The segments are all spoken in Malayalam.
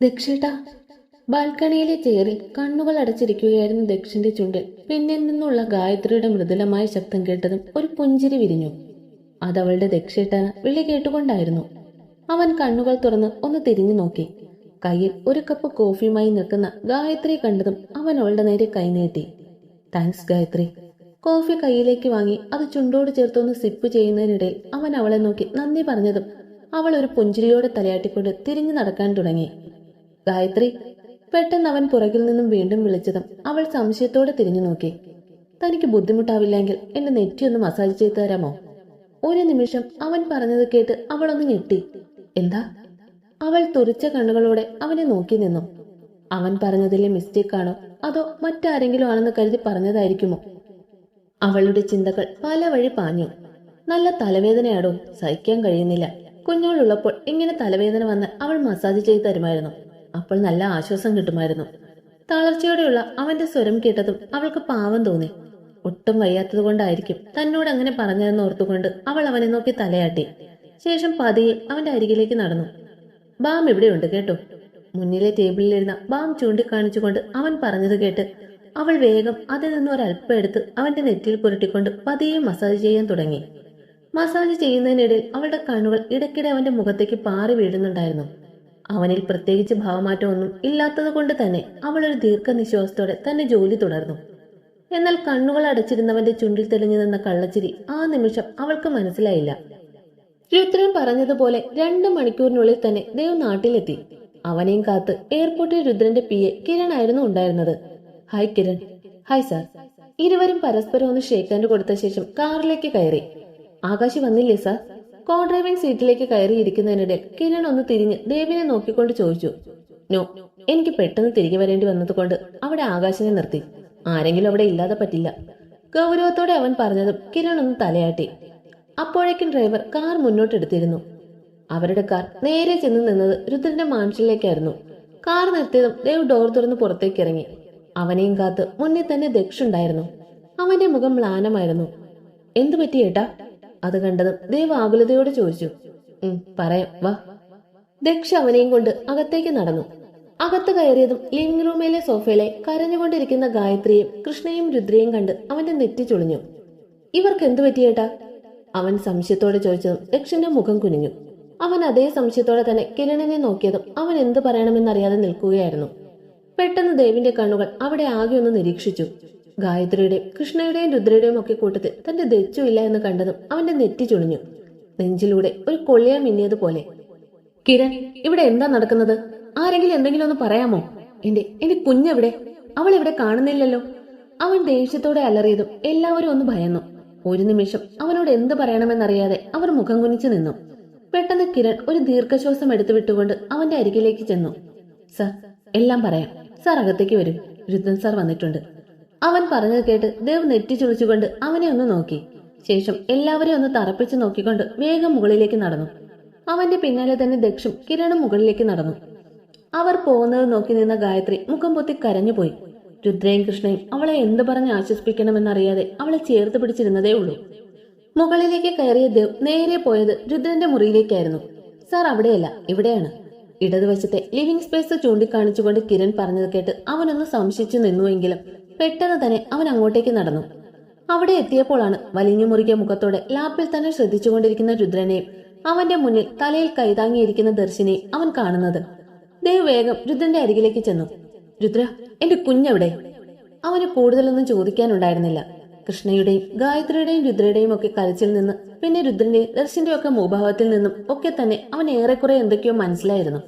ദക്ഷേട്ടാ ബാൽക്കണിയിലെ ചേറിൽ കണ്ണുകൾ അടച്ചിരിക്കുകയായിരുന്നു ദക്ഷിന്റെ ചുണ്ടിൽ. പിന്നിൽ നിന്നുള്ള ഗായത്രിയുടെ മൃദുലമായ ശബ്ദം കേട്ടതും ഒരു പുഞ്ചിരി വിരിഞ്ഞു. അതവളുടെ ദക്ഷേട്ടന് വിളി കേട്ടുകൊണ്ടായിരുന്നു. അവൻ കണ്ണുകൾ തുറന്ന് ഒന്ന് തിരിഞ്ഞു നോക്കി. കയ്യിൽ ഒരു കപ്പ് കോഫിയുമായി നിൽക്കുന്ന ഗായത്രി കണ്ടതും അവൻ അവളുടെ നേരെ കൈനീട്ടി താങ്ക്സ് ഗായത്രി. കോഫി കയ്യിലേക്ക് വാങ്ങി അത് ചുണ്ടോട് ചേർത്തൊന്ന് സിപ്പ് ചെയ്യുന്നതിനിടയിൽ അവൻ അവളെ നോക്കി നന്ദി പറഞ്ഞതും അവൾ ഒരു പുഞ്ചിരിയോടെ തലയാട്ടിക്കൊണ്ട് തിരിഞ്ഞു നടക്കാൻ തുടങ്ങി. ഗായത്രി പെട്ടെന്ന് അവൻ പുറകിൽ നിന്നും വീണ്ടും വിളിച്ചതും അവൾ സംശയത്തോടെ തിരിഞ്ഞു നോക്കി. തനിക്ക് ബുദ്ധിമുട്ടാവില്ലെങ്കിൽ എന്റെ നെറ്റിയൊന്ന് മസാജ് ചെയ്തു തരാമോ? ഒരു നിമിഷം അവൻ പറഞ്ഞത് കേട്ട് അവൾ ഒന്ന് ഞെട്ടി. എന്താ? അവൾ തുറിച്ച കണ്ണുകളോടെ അവനെ നോക്കി നിന്നു. അവൻ പറഞ്ഞതിലെ മിസ്റ്റേക്ക് ആണോ അതോ മറ്റാരെങ്കിലും ആണെന്ന് കരുതി പറഞ്ഞതായിരിക്കുമോ? അവളുടെ ചിന്തകൾ പല വഴി പാഞ്ഞു. നല്ല തലവേദനയാടോ? സഹിക്കാൻ കഴിയുന്നില്ല. കുഞ്ഞോളുള്ളപ്പോൾ ഇങ്ങനെ തലവേദന വന്ന് അവൾ മസാജ് ചെയ്ത് തരുമായിരുന്നു. അപ്പോൾ നല്ല ആശ്വാസം കിട്ടുമായിരുന്നു. തളർച്ചയോടെയുള്ള അവന്റെ സ്വരം കേട്ടതും അവൾക്ക് പാവം തോന്നി. ഒട്ടും വയ്യാത്തത് കൊണ്ടായിരിക്കും തന്നോട് അങ്ങനെ പറഞ്ഞതെന്ന് ഓർത്തുകൊണ്ട് അവൾ അവനെ നോക്കി തലയാട്ടി. ശേഷം പതിയെ അവന്റെ അരികിലേക്ക് നടന്നു. ബാം ഇവിടെയുണ്ട് കേട്ടോ. മുന്നിലെ ടേബിളിലിരുന്ന ബാം ചൂണ്ടിക്കാണിച്ചുകൊണ്ട് അവൻ പറഞ്ഞത് കേട്ട് അവൾ വേഗം അതിൽ നിന്ന് ഒരല്പം എടുത്ത് അവന്റെ നെറ്റിയിൽ പുരട്ടിക്കൊണ്ട് പതിയെ മസാജ് ചെയ്യാൻ തുടങ്ങി. മസാജ് ചെയ്യുന്നതിനിടയിൽ അവളുടെ കണ്ണുകൾ ഇടയ്ക്കിടെ അവന്റെ മുഖത്തേക്ക് പാറി വീഴുന്നുണ്ടായിരുന്നു. അവനിൽ പ്രത്യേകിച്ച് ഭാവമാറ്റമൊന്നും ഇല്ലാത്തത് കൊണ്ട് തന്നെ അവൾ ഒരു ദീർഘനിശ്വാസത്തോടെ തന്നെ ജോലി തുടർന്നു. എന്നാൽ കണ്ണുകൾ അടച്ചിരുന്നവന്റെ ചുണ്ടിൽ തെളിഞ്ഞു നിന്ന കള്ളച്ചിരി ആ നിമിഷം അവൾക്ക് മനസ്സിലായില്ല. രുദ്രൻ പറഞ്ഞതുപോലെ രണ്ട് മണിക്കൂറിനുള്ളിൽ തന്നെ ദേവ് നാട്ടിലെത്തി. അവനെയും കാത്ത് എയർപോർട്ടിൽ രുദ്രന്റെ പി എ കിരൺ ആയിരുന്നു ഉണ്ടായിരുന്നത്. ഹായ് കിരൺ. Hi sir. ഇരുവരും പരസ്പരം ഒന്ന് ഷേക്കാൻഡ് കൊടുത്ത ശേഷം കാറിലേക്ക് കയറി. ആകാശ് വന്നില്ലേ സാർ? കോ ഡ്രൈവിംഗ് സീറ്റിലേക്ക് കയറി ഇരിക്കുന്നതിനിടയിൽ കിരൺ ഒന്ന് തിരിഞ്ഞ് ദേവിനെ നോക്കിക്കൊണ്ട് ചോദിച്ചു നോ എനിക്ക് പെട്ടെന്ന് തിരികെ വരേണ്ടി വന്നതുകൊണ്ട് അവിടെ ആകാശനെ നിർത്തി. ആരെങ്കിലും അവിടെ ഇല്ലാതെ പറ്റില്ല. ഗൗരവത്തോടെ അവൻ പറഞ്ഞതും കിരൺ ഒന്ന് തലയാട്ടി. അപ്പോഴേക്കും ഡ്രൈവർ കാർ മുന്നോട്ടെടുത്തിരുന്നു അവരുടെ കാർ നേരെ ചെന്ന് നിന്നത് രുദ്രന്റെ മാൻഷനിലേക്കായിരുന്നു കാർ നിർത്തിയതും ദേവ് ഡോർ തുറന്ന് പുറത്തേക്ക് ഇറങ്ങി. അവനെയും കാത്ത് മുന്നിൽ തന്നെ ദക്ഷുണ്ടായിരുന്നു. അവന്റെ മുഖം മ്ലാനമായിരുന്നു. എന്തു പറ്റി ഏട്ടാ? അത് കണ്ടതും ദേവ് ആകുലതയോട് ചോദിച്ചു ഉം പറയാം വാ. ദക്ഷ അവനെയും കൊണ്ട് അകത്തേക്ക് നടന്നു. അകത്ത് കയറിയതും ലിവിംഗ് റൂമിലെ സോഫയിലെ കരഞ്ഞുകൊണ്ടിരിക്കുന്ന ഗായത്രിയും കൃഷ്ണയും രുദ്രയും കണ്ട് അവന്റെ നെറ്റി ചുളിഞ്ഞു. ഇവർക്ക് എന്തു പറ്റിയേട്ടാ അവൻ സംശയത്തോടെ ചോദിച്ചതും ദക്ഷന്റെ മുഖം കുനിഞ്ഞു. അവൻ അതേ സംശയത്തോടെ തന്നെ കിരണിനെ നോക്കിയതും അവൻ എന്ത് പറയണമെന്നറിയാതെ നിൽക്കുകയായിരുന്നു. പെട്ടെന്ന് ദേവിന്റെ കണ്ണുകൾ അവിടെ ആകെ ഒന്ന് നിരീക്ഷിച്ചു. ഗായത്രിയുടെയും കൃഷ്ണയുടെയും രുദ്രയുടെയും ഒക്കെ കൂട്ടത്തിൽ തന്റെ ദച്ചുമില്ല എന്ന് കണ്ടതും അവന്റെ നെറ്റി ചുളിഞ്ഞു. നെഞ്ചിലൂടെ ഒരു കൊള്ളിയ മിന്നിയതുപോലെ കിരൺ ഇവിടെ എന്താ നടക്കുന്നത്? ആരെങ്കിലും എന്തെങ്കിലും ഒന്ന് പറയാമോ? എന്റെ എന്റെ കുഞ്ഞെവിടെ? അവൾ ഇവിടെ കാണുന്നില്ലല്ലോ. അവൻ ദേഷ്യത്തോടെ അലറിയതും എല്ലാവരും ഒന്ന് ഭയന്നു. ഒരു നിമിഷം അവനോട് എന്ത് പറയണമെന്നറിയാതെ അവർ മുഖം കുനിച്ചു നിന്നു. പെട്ടെന്ന് കിരൺ ഒരു ദീർഘശ്വാസം എടുത്തു വിട്ടുകൊണ്ട് അവന്റെ അരികിലേക്ക് ചെന്നു. സർ എല്ലാം പറയാം. സാർ അകത്തേക്ക് വരും. രുദ്രൻ സാർ വന്നിട്ടുണ്ട്. അവൻ പറഞ്ഞത് കേട്ട് ദേവ് നെറ്റി ചുളിച്ചുകൊണ്ട് അവനെ ഒന്ന് നോക്കി. ശേഷം എല്ലാവരെയും ഒന്ന് തറപ്പിച്ചു നോക്കിക്കൊണ്ട് വേഗം മുകളിലേക്ക് നടന്നു. അവന്റെ പിന്നാലെ തന്നെ ദക്ഷും കിരണും മുകളിലേക്ക് നടന്നു. അവർ പോകുന്നത് നോക്കി നിന്ന ഗായത്രി മുഖം പൊത്തി കരഞ്ഞുപോയി രുദ്രയും കൃഷ്ണയും അവളെ എന്ത് പറഞ്ഞ് ആശ്വസിപ്പിക്കണമെന്നറിയാതെ അവളെ ചേർത്ത് പിടിച്ചിരുന്നതേ ഉള്ളൂ. മുകളിലേക്ക് കയറിയ ദേവ് നേരെ പോയത് രുദ്രന്റെ മുറിയിലേക്കായിരുന്നു. സാർ അവിടെയല്ല ഇവിടെയാണ്. ഇടതുവശത്തെ ലിവിംഗ് സ്പേസ് ചൂണ്ടിക്കാണിച്ചുകൊണ്ട് കിരൺ പറഞ്ഞത് കേട്ട് അവനൊന്ന് സംശയിച്ചു നിന്നുവെങ്കിലും പെട്ടെന്ന് തന്നെ അവൻ അങ്ങോട്ടേക്ക് നടന്നു. അവിടെ എത്തിയപ്പോഴാണ് വലിഞ്ഞു മുറുകിയ മുഖത്തോടെ ലാപ്പിൽ തന്നെ ശ്രദ്ധിച്ചുകൊണ്ടിരിക്കുന്ന രുദ്രനെയും അവന്റെ മുന്നിൽ തലയിൽ കൈതാങ്ങിയിരിക്കുന്ന ദർശിനെ അവൻ കാണുന്നത്. ദേവ് വേഗം രുദ്രന്റെ അരികിലേക്ക് ചെന്നു. രുദ്ര എന്റെ കുഞ്ഞെവിടെ? അവന് കൂടുതലൊന്നും ചോദിക്കാനുണ്ടായിരുന്നില്ല. കൃഷ്ണയുടെയും ഗായത്രിയുടെയും രുദ്രയുടെയും ഒക്കെ കരച്ചിൽ നിന്ന് പിന്നെ രുദ്രന്റെ ദർശന്റെ ഒക്കെ മുഖഭാവത്തിൽ നിന്നും ഒക്കെ തന്നെ അവൻ ഏറെക്കുറെ എന്തൊക്കെയോ മനസ്സിലായിരുന്നു.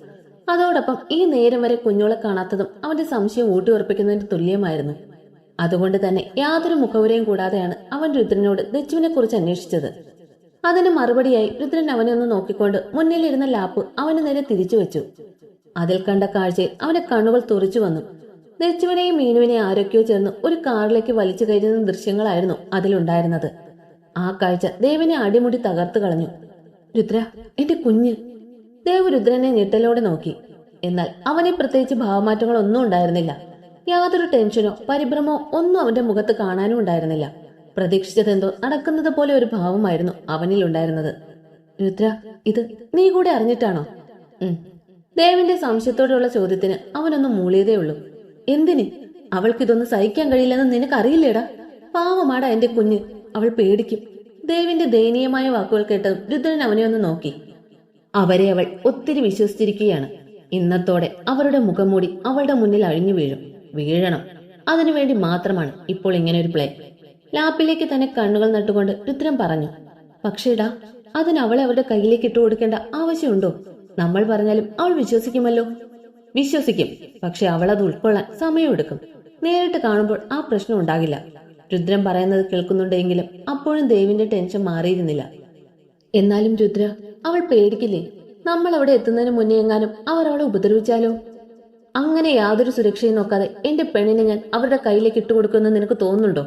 അതോടൊപ്പം ഈ നേരം വരെ കുഞ്ഞോളെ കാണാത്തതും അവന്റെ സംശയം ഊട്ടിയുറപ്പിക്കുന്നതിന് തുല്യമായിരുന്നു. അതുകൊണ്ട് തന്നെ യാതൊരു മുഖവുരയും കൂടാതെയാണ് അവൻ രുദ്രനോട് ദച്ചുവിനെ കുറിച്ച് അന്വേഷിച്ചത്. അതിന് മറുപടിയായി രുദ്രൻ അവനെ ഒന്ന് നോക്കിക്കൊണ്ട് മുന്നിലിരുന്ന ലാപ്പ് അവന് നേരെ തിരിച്ചു വെച്ചു. അതിൽ കണ്ട കാഴ്ചയിൽ അവന്റെ കണ്ണുകൾ തുറച്ചു വന്നു. ദച്ചുവിനെയും മീനുവിനെയും ആരൊക്കെയോ ചേർന്ന് ഒരു കാറിലേക്ക് വലിച്ചു കയറ്റുന്ന ദൃശ്യങ്ങളായിരുന്നു അതിലുണ്ടായിരുന്നത്. ആ കാഴ്ച ദേവിനെ അടിമുടി തകർത്തു കളഞ്ഞു. രുദ്ര എന്റെ കുഞ്ഞ്. ദേവ് രുദ്രനെ ഞെട്ടലോടെ നോക്കി. എന്നാൽ അവനെ പ്രത്യേകിച്ച് ഭാവമാറ്റങ്ങളൊന്നും ഉണ്ടായിരുന്നില്ല. യാതൊരു ടെൻഷനോ പരിഭ്രമോ ഒന്നും അവന്റെ മുഖത്ത് കാണാനും ഉണ്ടായിരുന്നില്ല. പ്രതീക്ഷിച്ചതെന്തോ നടക്കുന്നത് പോലെ ഒരു ഭാവമായിരുന്നു അവനിൽ ഉണ്ടായിരുന്നത്. രുദ്ര ഇത് നീ കൂടെ അറിഞ്ഞിട്ടാണോ? ദേവന്റെ സംശയത്തോടെയുള്ള ചോദ്യത്തിന് അവനൊന്ന് മൂളിയതേ ഉള്ളൂ. എന്തിന്? അവൾക്കിതൊന്നും സഹിക്കാൻ കഴിയില്ലെന്ന് നിനക്കറിയില്ലേടാ? പാവമാടാ എന്റെ കുഞ്ഞ്. അവൾ പേടിക്കും. ദേവിന്റെ ദയനീയമായ വാക്കുകൾ കേട്ടതും രുദ്രൻ അവനെ ഒന്ന് നോക്കി. അവരെ അവൾ ഒത്തിരി വിശ്വസിച്ചിരിക്കുകയാണ്. ഇന്നത്തോടെ അവരുടെ മുഖംമൂടി അവളുടെ മുന്നിൽ അഴിഞ്ഞു വീഴും. വീഴണം. അതിനുവേണ്ടി മാത്രമാണ് ഇപ്പോൾ ഇങ്ങനെ ഒരു പ്ലേ ലാപ്പിലേക്ക് തന്നെ കണ്ണുകൾ നട്ടുകൊണ്ട് രുദ്രം പറഞ്ഞു പക്ഷേടാ അതിന് അവളെ അവരുടെ കയ്യിലേക്ക് ഇട്ടു കൊടുക്കേണ്ട ആവശ്യമുണ്ടോ? നമ്മൾ പറഞ്ഞാലും അവൾ വിശ്വസിക്കുമല്ലോ? വിശ്വസിക്കും പക്ഷെ അവൾ അത് ഉൾക്കൊള്ളാൻ സമയമെടുക്കും നേരിട്ട് കാണുമ്പോൾ ആ പ്രശ്നം ഉണ്ടാകില്ല. രുദ്രം പറയുന്നത് കേൾക്കുന്നുണ്ടെങ്കിലും അപ്പോഴും ദേവിന്റെ ടെൻഷൻ മാറിയിരുന്നില്ല. എന്നാലും രുദ്ര അവൾ പേടിക്കില്ലേ? നമ്മൾ അവിടെ എത്തുന്നതിന് മുന്നേ എങ്ങാനും അവർ അവളെ ഉപദ്രവിച്ചാലോ? അങ്ങനെ യാതൊരു സുരക്ഷയും നോക്കാതെ എന്റെ പെണ്ണിനെ ഞാൻ അവരുടെ കയ്യിലേക്ക് ഇട്ടുകൊടുക്കുമെന്ന് നിനക്ക് തോന്നുന്നുണ്ടോ?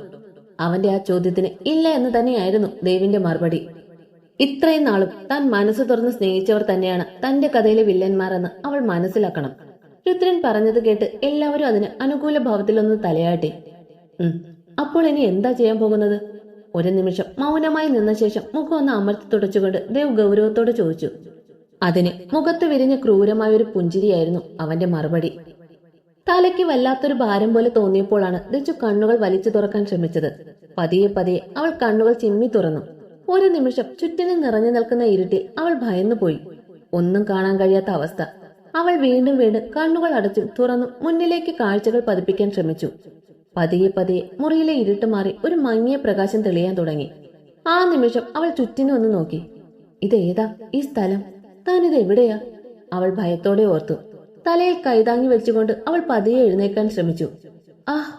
അവന്റെ ആ ചോദ്യത്തിന് ഇല്ല എന്ന് തന്നെയായിരുന്നു ദേവിന്റെ മറുപടി. ഇത്രയും നാളും താൻ മനസ്സ് തുറന്ന് സ്നേഹിച്ചവർ തന്നെയാണ് തന്റെ കഥയിലെ വില്ലന്മാരെന്ന് അവൾ മനസ്സിലാക്കണം. രുദ്രൻ പറഞ്ഞത് കേട്ട് എല്ലാവരും അതിന് അനുകൂല ഭാവത്തിലൊന്ന് തലയാട്ടി. അപ്പോൾ ഇനി എന്താ ചെയ്യാൻ പോകുന്നത്? ഒരു നിമിഷം മൗനമായി നിന്ന ശേഷം മുഖം ഒന്ന് അമർത്തി തുടച്ചുകൊണ്ട് ദേവ് ഗൗരവത്തോടെ ചോദിച്ചു. അതിന് മുഖത്ത് വിരിഞ്ഞ ക്രൂരമായ ഒരു പുഞ്ചിരിയായിരുന്നു അവന്റെ മറുപടി. തലയ്ക്ക് വല്ലാത്തൊരു ഭാരം പോലെ തോന്നിയപ്പോഴാണ് ദച്ചു കണ്ണുകൾ വലിച്ചു തുറക്കാൻ ശ്രമിച്ചത്. പതിയെ പതിയെ അവൾ കണ്ണുകൾ ചിമ്മി തുറന്നു. ഒരു നിമിഷം ചുറ്റിനും നിറഞ്ഞു നിൽക്കുന്ന ഇരുട്ടിൽ അവൾ ഭയന്നുപോയി. ഒന്നും കാണാൻ കഴിയാത്ത അവസ്ഥ. അവൾ വീണ്ടും വീണ്ടും കണ്ണുകൾ അടച്ചും തുറന്നും മുന്നിലേക്ക് കാഴ്ചകൾ പതിപ്പിക്കാൻ ശ്രമിച്ചു. പതിയെ പതിയെ മുറിയിലെ ഇരുട്ട് മാറി ഒരു മങ്ങിയ പ്രകാശം തെളിയാൻ തുടങ്ങി. ആ നിമിഷം അവൾ ചുറ്റിനൊന്ന് നോക്കി. ഇതേതാ ഈ സ്ഥലം? താൻ ഇത് എവിടെയാ? അവൾ ഭയത്തോടെ ഓർത്തു. തലയിൽ കൈതാങ്ങി വെച്ചുകൊണ്ട് അവൾ പതിയെ എഴുന്നേക്കാൻ ശ്രമിച്ചു. ആഹ്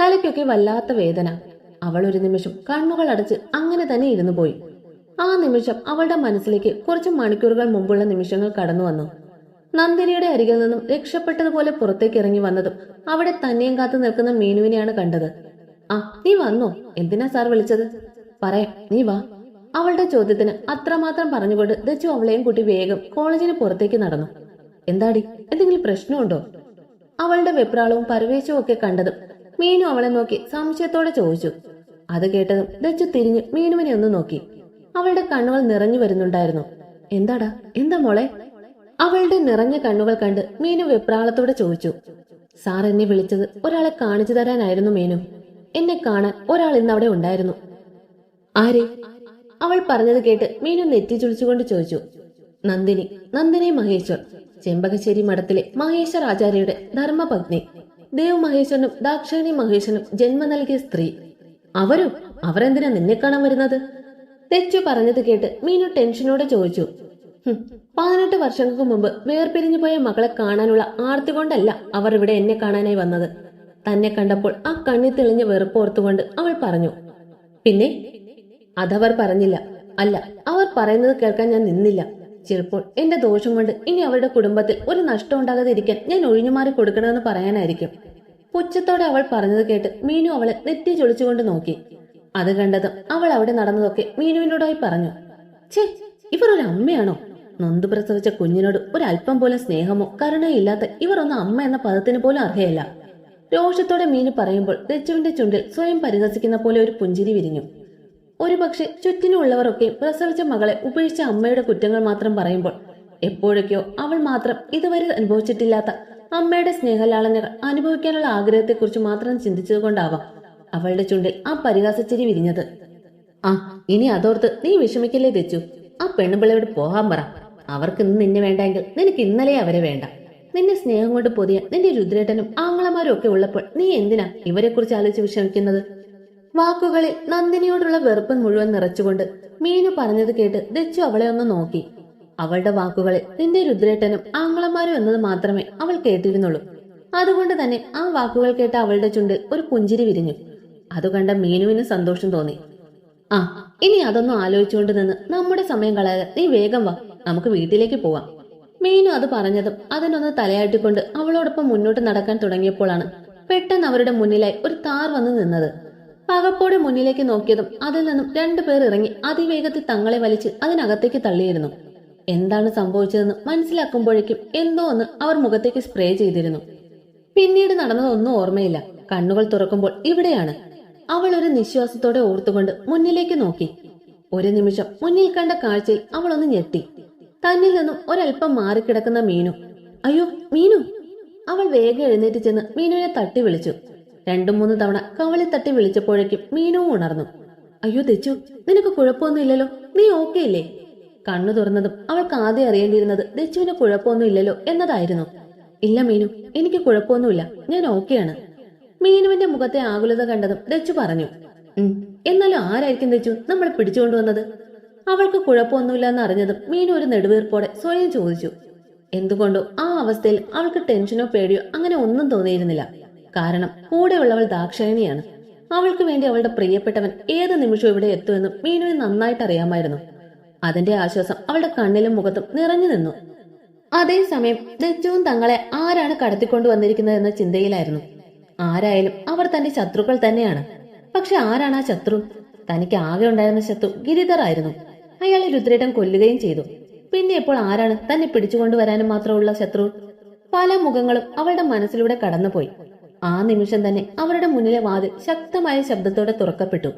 തലയ്ക്കൊക്കെ വല്ലാത്ത വേദന. അവൾ ഒരു നിമിഷം കണ്ണുകൾ അടച്ച് അങ്ങനെ തന്നെ ഇരുന്നു പോയി. ആ നിമിഷം അവളുടെ മനസ്സിലേക്ക് കുറച്ച് മണിക്കൂറുകൾ മുമ്പുള്ള നിമിഷങ്ങൾ കടന്നു വന്നു. നന്ദിനിയുടെ അരികിൽ നിന്നും രക്ഷപ്പെട്ടതുപോലെ പുറത്തേക്ക് ഇറങ്ങി വന്നതും അവിടെ തന്നെയും കാത്തു നിൽക്കുന്ന മീനുവിനെയാണ് കണ്ടത്. ആ നീ വന്നോ? എന്തിനാ സാർ വിളിച്ചത്? പറയാം നീ വാ. അവളുടെ ചോദ്യത്തിന് അത്രമാത്രം പറഞ്ഞുകൊണ്ട് ദച്ചു അവളെയും കൂട്ടി വേഗം കോളേജിന് പുറത്തേക്ക് നടന്നു. എന്താടി? എന്തെങ്കിലും പ്രശ്നമുണ്ടോ? അവളുടെ വെപ്രാളവും പരവേശവും ഒക്കെ കണ്ടതും മീനു അവളെ നോക്കി സംശയത്തോടെ ചോദിച്ചു. അത് കേട്ടതും ദച്ചു തിരിഞ്ഞ് മീനുവിനെ ഒന്ന് നോക്കി. അവളുടെ കണ്ണുകൾ നിറഞ്ഞു വരുന്നുണ്ടായിരുന്നു. എന്താടാ? എന്താ മോളെ? അവളുടെ നിറഞ്ഞ കണ്ണുകൾ കണ്ട് മീനു വെപ്രാളത്തോടെ ചോദിച്ചു. സാർ എന്നെ വിളിച്ചത് ഒരാളെ കാണിച്ചു തരാനായിരുന്നു മീനു. എന്നെ കാണാൻ ഒരാൾ ഇന്ന് അവിടെ ഉണ്ടായിരുന്നു. ആരെ? അവൾ പറഞ്ഞത് കേട്ട് മീനു നെറ്റി ചുളിച്ചുകൊണ്ട് ചോദിച്ചു നന്ദിനി നന്ദിനി മഹേശ്വർ. ചെമ്പകശ്ശേരി മഠത്തിലെ മഹേശ്വർ ആചാര്യയുടെ ധർമ്മപത്നി ദേവ് മഹേശ്വരനും ദാക്ഷായണി മഹേശ്വരനും ജന്മം നൽകിയ സ്ത്രീ. അവരും? അവരെന്തിനാ നിന്നെ കാണാൻ വരുന്നത്? തെച്ചു പറഞ്ഞത് കേട്ട് മീനു ടെൻഷനോടെ ചോദിച്ചു "ഹും, പതിനെട്ട് വർഷങ്ങൾക്ക് മുമ്പ് വേർപിരിഞ്ഞു പോയ മകളെ കാണാനുള്ള ആർത്തി കൊണ്ടല്ല അവർ ഇവിടെ എന്നെ കാണാനായി വന്നത്. തന്നെ കണ്ടപ്പോൾ ആ കണ്ണി തെളിഞ്ഞ വെറുപ്പോർത്തുകൊണ്ട് അവൾ പറഞ്ഞു പിന്നെ അതവർ പറഞ്ഞില്ല. അല്ല അവർ പറയുന്നത് കേൾക്കാൻ ഞാൻ നിന്നില്ല. ചിലപ്പോൾ എന്റെ ദോഷം കൊണ്ട് ഇനി അവരുടെ കുടുംബത്തിൽ ഒരു നഷ്ടം ഉണ്ടാകാതെ ഇരിക്കാൻ ഞാൻ ഒഴിഞ്ഞുമാറി കൊടുക്കണമെന്ന് പറയാനായിരിക്കും. പുച്ഛത്തോടെ അവൾ പറഞ്ഞത് കേട്ട് മീനു അവളെ നെറ്റി ചൊളിച്ചുകൊണ്ട് നോക്കി. അത് കണ്ടതും അവൾ അവിടെ നടന്നതൊക്കെ മീനുവിനോടായി പറഞ്ഞു. ഛേ ഇവർ ഒരു അമ്മയാണോ? നൊന്ത് പ്രസവിച്ച കുഞ്ഞിനോട് ഒരല്പം പോലും സ്നേഹമോ കരുണയോ ഇല്ലാത്ത ഇവർ ഒന്ന് അമ്മ എന്ന പദത്തിന് പോലും അർഹയല്ല. രോഷത്തോടെ മീനു പറയുമ്പോൾ രച്ചുവിന്റെ ചുണ്ടിൽ സ്വയം പരിഹസിക്കുന്ന പോലെ ഒരു പുഞ്ചിരി വിരിഞ്ഞു. ഒരുപക്ഷെ ചുറ്റിനുള്ളവരൊക്കെ പ്രസവിച്ച മകളെ ഉപേക്ഷിച്ച അമ്മയുടെ കുറ്റങ്ങൾ മാത്രം പറയുമ്പോൾ എപ്പോഴൊക്കെയോ അവൾ മാത്രം ഇതുവരെ അനുഭവിച്ചിട്ടില്ലാത്ത അമ്മയുടെ സ്നേഹലാളനകൾ അനുഭവിക്കാനുള്ള ആഗ്രഹത്തെക്കുറിച്ച് മാത്രം ചിന്തിച്ചതുകൊണ്ടാവാം അവളുടെ ചുണ്ടിൽ ആ പരിഹാസച്ചിരി വിരിഞ്ഞത്. ആ ഇനി അതോർത്ത് നീ വിഷമിക്കല്ലേ തെച്ചു? ആ പെണ്ണുപിള്ളയോട് പോകാൻ പറ. അവർക്ക് ഇന്ന് നിന്നെ വേണ്ടെങ്കിൽ നിനക്ക് ഇന്നലെ അവരെ വേണ്ട. നിന്നെ സ്നേഹം കൊണ്ട് പൊതിയാൻ നിന്റെ രുദ്രേട്ടനും ആങ്ങളമാരും ഒക്കെ ഉള്ളപ്പോൾ നീ എന്തിനാ ഇവരെക്കുറിച്ച് ആലോചിച്ച് വിഷമിക്കുന്നത്? വാക്കുകളിൽ നന്ദിനിയോടുള്ള വെറുപ്പ് മുഴുവൻ നിറച്ചുകൊണ്ട് മീനു പറഞ്ഞത് കേട്ട് ദച്ചു അവളെ ഒന്ന് നോക്കി. അവളുടെ വാക്കുകളിൽ നിന്റെ രുദ്രേട്ടനും ആങ്ങളമാരും എന്നത് മാത്രമേ അവൾ കേട്ടിരുന്നുള്ളൂ. അതുകൊണ്ട് തന്നെ ആ വാക്കുകൾ കേട്ട അവളുടെ ചുണ്ടിൽ ഒരു പുഞ്ചിരി വിരിഞ്ഞു. അത് കണ്ട മീനുവിന് സന്തോഷം തോന്നി. ആ ഇനി അതൊന്നും ആലോചിച്ചുകൊണ്ട് നിന്ന് നമ്മുടെ സമയം കളയാതെ നീ വേഗം വാ നമുക്ക് വീട്ടിലേക്ക് പോവാം. മീനു അത് പറഞ്ഞതും അതിനൊന്ന് തലയാട്ടിക്കൊണ്ട് അവളോടൊപ്പം മുന്നോട്ട് നടക്കാൻ തുടങ്ങിയപ്പോഴാണ് പെട്ടെന്ന് അവരുടെ മുന്നിലായി ഒരു താർ വന്ന് നിന്നത്. പകപ്പോടെ മുന്നിലേക്ക് നോക്കിയതും അതിൽ നിന്നും രണ്ടുപേർ ഇറങ്ങി അതിവേഗത്തിൽ തങ്ങളെ വലിച്ച് അതിനകത്തേക്ക് തള്ളിയിരുന്നു. എന്താണ് സംഭവിച്ചതെന്ന് മനസ്സിലാക്കുമ്പോഴേക്കും എന്തോ ഒന്ന് അവർ മുഖത്തേക്ക് സ്പ്രേ ചെയ്തിരുന്നു. പിന്നീട് നടന്നതൊന്നും ഓർമ്മയില്ല. കണ്ണുകൾ തുറക്കുമ്പോൾ ഇവിടെയാണ്. അവൾ ഒരു നിശ്വാസത്തോടെ ഓർത്തുകൊണ്ട് മുന്നിലേക്ക് നോക്കി. ഒരു നിമിഷം മുന്നിൽ കണ്ട കാഴ്ചയിൽ അവൾ ഒന്ന് ഞെട്ടി. തന്നിൽ നിന്നും ഒരൽപ്പം മാറിക്കിടക്കുന്ന മീനു. അയ്യോ മീനു. അവൾ വേഗം എഴുന്നേറ്റ് ചെന്ന് മീനുവിനെ തട്ടി വിളിച്ചു. രണ്ടു മൂന്ന് തവണ കവളി തട്ടി വിളിച്ചപ്പോഴേക്കും മീനു ഉണർന്നു. അയ്യോ തെച്ചു നിനക്ക് കുഴപ്പമൊന്നുമില്ലല്ലോ? നീ ഓക്കെ ഇല്ലേ കണ്ണു തുറന്നതും അവൾക്ക് ആദ്യം അറിയേണ്ടിയിരുന്നത് ദച്ചുവിന് കുഴപ്പമൊന്നും ഇല്ലല്ലോ എന്നതായിരുന്നു. ഇല്ല മീനു എനിക്ക് കുഴപ്പമൊന്നുമില്ല ഞാൻ ഓക്കെയാണ് മീനുവിന്റെ മുഖത്തെ ആകുലത കണ്ടതും ദച്ചു പറഞ്ഞു. എന്നാലും ആരായിരിക്കും ദച്ചു നമ്മൾ പിടിച്ചുകൊണ്ടുവന്നത് അവൾക്ക് കുഴപ്പമൊന്നുമില്ല എന്ന് അറിഞ്ഞതും മീനു ഒരു നെടുവീർപ്പോടെ സ്വയം ചോദിച്ചു. എന്തുകൊണ്ടോ ആ അവസ്ഥയിൽ അവൾക്ക് ടെൻഷനോ പേടിയോ അങ്ങനെ ഒന്നും തോന്നിയിരുന്നില്ല. കാരണം കൂടെയുള്ളവൾ ദാക്ഷായണിയാണ്. അവൾക്ക് വേണ്ടി അവളുടെ പ്രിയപ്പെട്ടവൻ ഏത് നിമിഷവും ഇവിടെ എത്തുമെന്നും മീനുവിന് നന്നായിട്ട് അറിയാമായിരുന്നു. അതിന്റെ ആശ്വാസം അവളുടെ കണ്ണിലും മുഖത്തും നിറഞ്ഞു നിന്നു. അതേസമയം ദജുവും തങ്ങളെ ആരാണ് കടത്തിക്കൊണ്ടു വന്നിരിക്കുന്നതെന്ന ചിന്തയിലായിരുന്നു. ആരായാലും അവർ തന്റെ ശത്രുക്കൾ തന്നെയാണ്. പക്ഷെ ആരാണ് ആ ശത്രു? തനിക്ക് ആകെ ഉണ്ടായിരുന്ന ശത്രു ഗിരിധർ ആയിരുന്നു. അയാളെ രുദ്രേട്ടൻ കൊല്ലുകയും ചെയ്തു. പിന്നെ ഇപ്പോൾ ആരാണ് തന്നെ പിടിച്ചുകൊണ്ടുവരാനും മാത്രമുള്ള ശത്രു? പല മുഖങ്ങളും അവളുടെ മനസ്സിലൂടെ കടന്നുപോയി. ആ നിമിഷം തന്നെ അവരുടെ മുന്നിലെ വാതിൽ ശക്തമായ ശബ്ദത്തോടെ തുറക്കപ്പെട്ടു.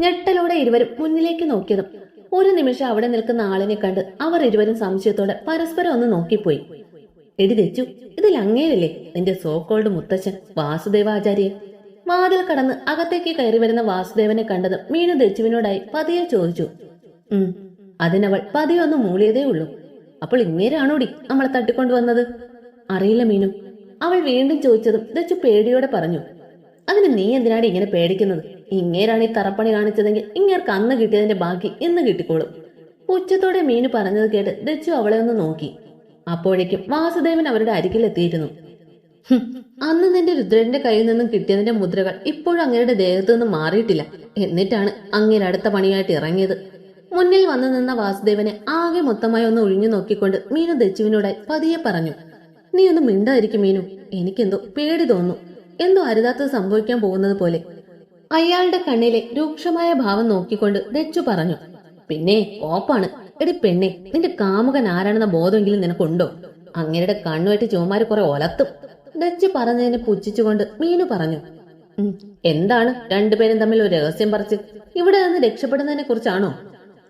ഞെട്ടലോടെ ഇരുവരും മുന്നിലേക്ക് നോക്കിയതും ഒരു നിമിഷം അവിടെ നിൽക്കുന്ന ആളിനെ കണ്ട് അവർ ഇരുവരും സംശയത്തോടെ പരസ്പരം ഒന്ന് നോക്കിപ്പോയി. എടി തെച്ചു ഇതിൽ അങ്ങേരല്ലേ നിന്റെ സോക്കോൾഡ് മുത്തച്ഛൻ വാസുദേവാചാര്യൻ? വാതിൽ കടന്ന് അകത്തേക്ക് കയറി വരുന്ന വാസുദേവനെ കണ്ടത് മീനു ദച്ചുവിനോടായി പതിയെ ചോദിച്ചു. ഉം അതിനവൾ പതിയെ ഒന്ന് മൂളിയതേ ഉള്ളൂ. അപ്പോൾ ഇങ്ങേരാണോടി നമ്മളെ തട്ടിക്കൊണ്ടുവന്നത്? അറിയില്ല മീനു അവൾ വീണ്ടും ചോദിച്ചതും ദച്ചു പേടിയോടെ പറഞ്ഞു അതിന് നീ എന്തിനാണ് ഇങ്ങനെ പേടിക്കുന്നത്? ഇങ്ങേരാണ് ഈ തറപ്പണി കാണിച്ചതെങ്കിൽ ഇങ്ങേർക്ക് അന്ന് കിട്ടിയതിന്റെ ബാക്കി ഇന്ന് കിട്ടിക്കോളും. ഉച്ചത്തോടെ മീനു പറഞ്ഞത് കേട്ട് ദച്ചു അവളെ ഒന്ന് നോക്കി. അപ്പോഴേക്കും വാസുദേവൻ അവരുടെ അരികിൽ എത്തിയിരുന്നു. അന്ന് നിന്റെ രുദ്രന്റെ കയ്യിൽ നിന്നും കിട്ടിയതിന്റെ മുദ്രകൾ ഇപ്പോഴും അങ്ങയുടെ ദേഹത്തു നിന്ന് മാറിയിട്ടില്ല. എന്നിട്ടാണ് അങ്ങേരെ അടുത്ത പണിയായിട്ട് ഇറങ്ങിയത്. മുന്നിൽ വന്നു നിന്ന വാസുദേവനെ ആകെ മൊത്തമായി ഒന്ന് ഒഴിഞ്ഞു നോക്കിക്കൊണ്ട് മീനു ദച്ചുവിനോടായി പതിയെ പറഞ്ഞു നീ ഒന്ന് മിണ്ടായിരിക്കും മീനു. എനിക്കെന്തോ പേടി തോന്നുന്നു. എന്തോ അരുതാത്തത് സംഭവിക്കാൻ പോകുന്നത് പോലെ. അയാളുടെ കണ്ണിലെ രൂക്ഷമായ ഭാവം നോക്കിക്കൊണ്ട് ദച്ചു പറഞ്ഞു. പിന്നെ ഓപ്പാണ് എടി പെണ്ണെ നിന്റെ കാമുകൻ ആരാണെന്ന ബോധമെങ്കിലും നിനക്കുണ്ടോ? അങ്ങേരുടെ കണ്ണുമായിട്ട് ചുവമാര് കുറെ ഒലത്തും. ഡച്ച് പറഞ്ഞതിനെ പുച്ഛിച്ചുകൊണ്ട് മീനു പറഞ്ഞു. എന്താണ്? രണ്ടുപേരും തമ്മിൽ ഒരു രഹസ്യം പറിച്ച് ഇവിടെ നിന്ന് രക്ഷപ്പെടുന്നതിനെ കുറിച്ചാണോ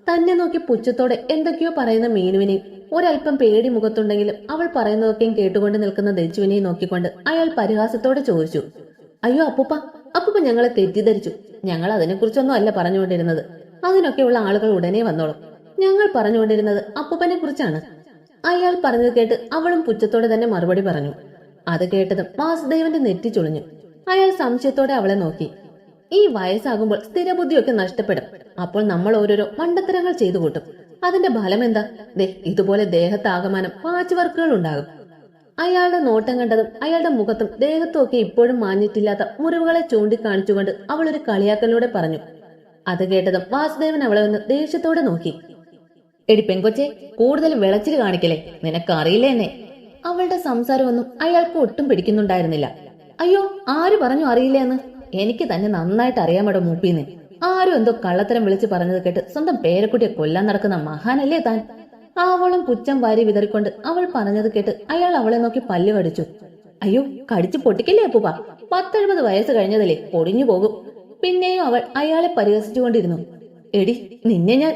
തന്നെ നോക്കി പുച്ഛത്തോടെ എന്തൊക്കെയോ പറയുന്ന മീനുവിനെയും ഒരല്പം പേടി മുഖത്തുണ്ടെങ്കിലും അവൾ പറയുന്നതൊക്കെയും കേട്ടുകൊണ്ട് നിൽക്കുന്ന ദജുവിനെ നോക്കിക്കൊണ്ട് അയാൾ പരിഹാസത്തോടെ ചോദിച്ചു അയ്യോ അപ്പൂപ്പ അപ്പൂപ്പ ഞങ്ങളെ തെറ്റിദ്ധരിച്ചു. ഞങ്ങൾ അതിനെക്കുറിച്ചൊന്നും അല്ല പറഞ്ഞുകൊണ്ടിരുന്നത് അതിനൊക്കെയുള്ള ആളുകൾ ഉടനെ വന്നോളും. ഞങ്ങൾ പറഞ്ഞുകൊണ്ടിരുന്നത് അപ്പൂപ്പനെ കുറിച്ചാണ്. അയാൾ പറഞ്ഞത് കേട്ട് അവളും പുച്ഛത്തോടെ തന്നെ മറുപടി പറഞ്ഞു. അത് കേട്ടതും വാസുദേവന്റെ നെറ്റി ചുളിഞ്ഞു. അയാൾ സംശയത്തോടെ അവളെ നോക്കി. ഈ വയസ്സാകുമ്പോൾ സ്ഥിരബുദ്ധിയൊക്കെ നഷ്ടപ്പെടും. അപ്പോൾ നമ്മൾ ഓരോരോ മണ്ടത്തരങ്ങൾ ചെയ്തു കൂട്ടും. അതിന്റെ ഫലം എന്താ ദേ ഇതുപോലെ ദേഹത്താകമാനം പാച്ച് വർക്കുകൾ ഉണ്ടാകും അയാളുടെ നോട്ടം കണ്ടതും അയാളുടെ മുഖത്തും ദേഹത്തും ഒക്കെ ഇപ്പോഴും മാഞ്ഞിട്ടില്ലാത്ത മുറിവുകളെ ചൂണ്ടിക്കാണിച്ചുകൊണ്ട് അവൾ ഒരു കളിയാക്കലിലൂടെ പറഞ്ഞു. അത് കേട്ടതും വാസുദേവൻ അവളെ ഒന്ന് ദേഷ്യത്തോടെ നോക്കി. എടി പെങ്കൊച്ചെ കൂടുതൽ വിളച്ചിൽ കാണിക്കലേ നിനക്കറിയില്ല എന്നെ? അവളുടെ സംസാരമൊന്നും അയാൾക്ക് ഒട്ടും പിടിക്കുന്നുണ്ടായിരുന്നില്ല. അയ്യോ ആര് പറഞ്ഞു അറിയില്ല എന്ന്? എനിക്ക് തന്നെ നന്നായിട്ട് അറിയാമടോ മൂപ്പീന്ന്. ആരും എന്തോ കള്ളത്തരം വിളിച്ചു പറഞ്ഞത് കേട്ട് സ്വന്തം പേരക്കുട്ടിയെ കൊല്ലാൻ നടക്കുന്ന മഹാനല്ലേ താൻ? ആവോളം പുച്ഛം വാരി വിതറിക്കൊണ്ട് അവൾ പറഞ്ഞത് കേട്ട് അയാൾ അവളെ നോക്കി പല്ല് കടിച്ചു. അയ്യോ കടിച്ചു പൊട്ടിക്കില്ലേ അപ്പൂപ്പ? പത്തെഴുപത് വയസ്സ് കഴിഞ്ഞതല്ലേ പൊടിഞ്ഞു പോകും. പിന്നെയും അവൾ അയാളെ പരിഹസിച്ചുകൊണ്ടിരുന്നു. എടി നിന്നെ ഞാൻ.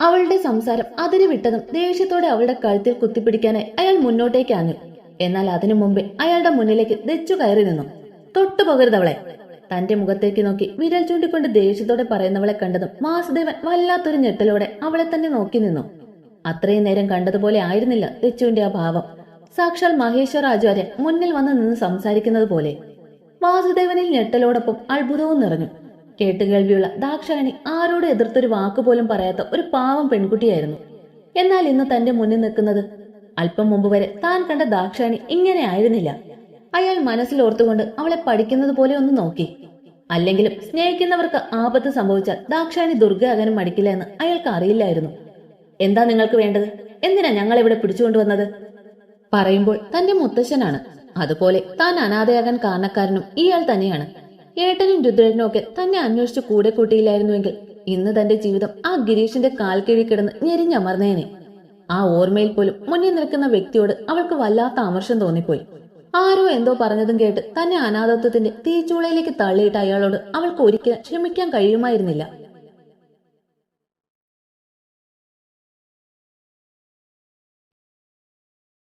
അവളുടെ സംസാരം അതിരി വിട്ടതും ദേഷ്യത്തോടെ അവളുടെ കഴുത്തിൽ കുത്തിപ്പിടിക്കാനായി അയാൾ മുന്നോട്ടേക്ക് ആഞ്ഞു. എന്നാൽ അതിനു മുമ്പേ അയാളുടെ മുന്നിലേക്ക് ദച്ചു കയറി നിന്നു. തൊട്ടു പോകരുതവളെ തന്റെ മുഖത്തേക്ക് നോക്കി വിരൽ ചൂണ്ടിക്കൊണ്ട് ദേഷ്യത്തോടെ പറയുന്നവളെ കണ്ടതും വാസുദേവൻ വല്ലാത്തൊരു ഞെട്ടലോടെ അവളെ തന്നെ നോക്കി നിന്നു. അത്രയും നേരം കണ്ടതുപോലെ ആയിരുന്നില്ല ദച്ചുവിന്റെ ആ ഭാവം. സാക്ഷാൽ മഹേശ്വർ ആചാര്യൻ മുന്നിൽ വന്ന് നിന്ന് സംസാരിക്കുന്നത് പോലെ. വാസുദേവനിൽ ഞെട്ടലോടൊപ്പം അത്ഭുതവും നിറഞ്ഞു. കേട്ടുകേൾവിയുള്ള ദാക്ഷായണി ആരോട് എതിർത്തൊരു വാക്കുപോലും പറയാത്ത ഒരു പാവം പെൺകുട്ടിയായിരുന്നു. എന്നാൽ ഇന്ന് തന്റെ മുന്നിൽ നിൽക്കുന്നത് അല്പം മുമ്പ് വരെ താൻ കണ്ട ദാക്ഷായണി ഇങ്ങനെ ആയിരുന്നില്ല. അയാൾ മനസ്സിലോർത്തുകൊണ്ട് അവളെ പഠിക്കുന്നത് പോലെ ഒന്ന് നോക്കി. അല്ലെങ്കിലും സ്നേഹിക്കുന്നവർക്ക് ആപത്ത് സംഭവിച്ചാൽ ദാക്ഷായണി ദുർഗയാകാനും മടിക്കില്ല എന്ന് അയാൾക്ക് അറിയില്ലായിരുന്നു. എന്താ നിങ്ങൾക്ക് വേണ്ടത്? എന്തിനാ ഞങ്ങൾ ഇവിടെ പിടിച്ചുകൊണ്ടുവന്നത്? പറയുമ്പോൾ തന്റെ മുത്തശ്ശനാണ്. അതുപോലെ താൻ അനാഥയാകാൻ കാരണക്കാരനും ഇയാൾ തന്നെയാണ്. ഏട്ടനും രുദ്രനും ഒക്കെ തന്നെ അന്വേഷിച്ച് കൂടെ കൂട്ടിയില്ലായിരുന്നുവെങ്കിൽ ഇന്ന് തന്റെ ജീവിതം ആ ഗിരീഷിന്റെ കാൽ കിടന്ന് ഞെരിഞ്ഞമർന്നേനെ. ആ ഓർമ്മയിൽ പോലും മുന്നിൽ നിൽക്കുന്ന വ്യക്തിയോട് അവൾക്ക് വല്ലാത്ത അമർഷം തോന്നിപ്പോയി. ആരോ എന്തോ പറഞ്ഞതും കേട്ട് തന്നെ അനാഥത്വത്തിന്റെ തീച്ചൂളയിലേക്ക് തള്ളിയിട്ട് അയാളോട് അവൾക്ക് ഒരിക്കലും ക്ഷമിക്കാൻ കഴിയുമായിരുന്നില്ല.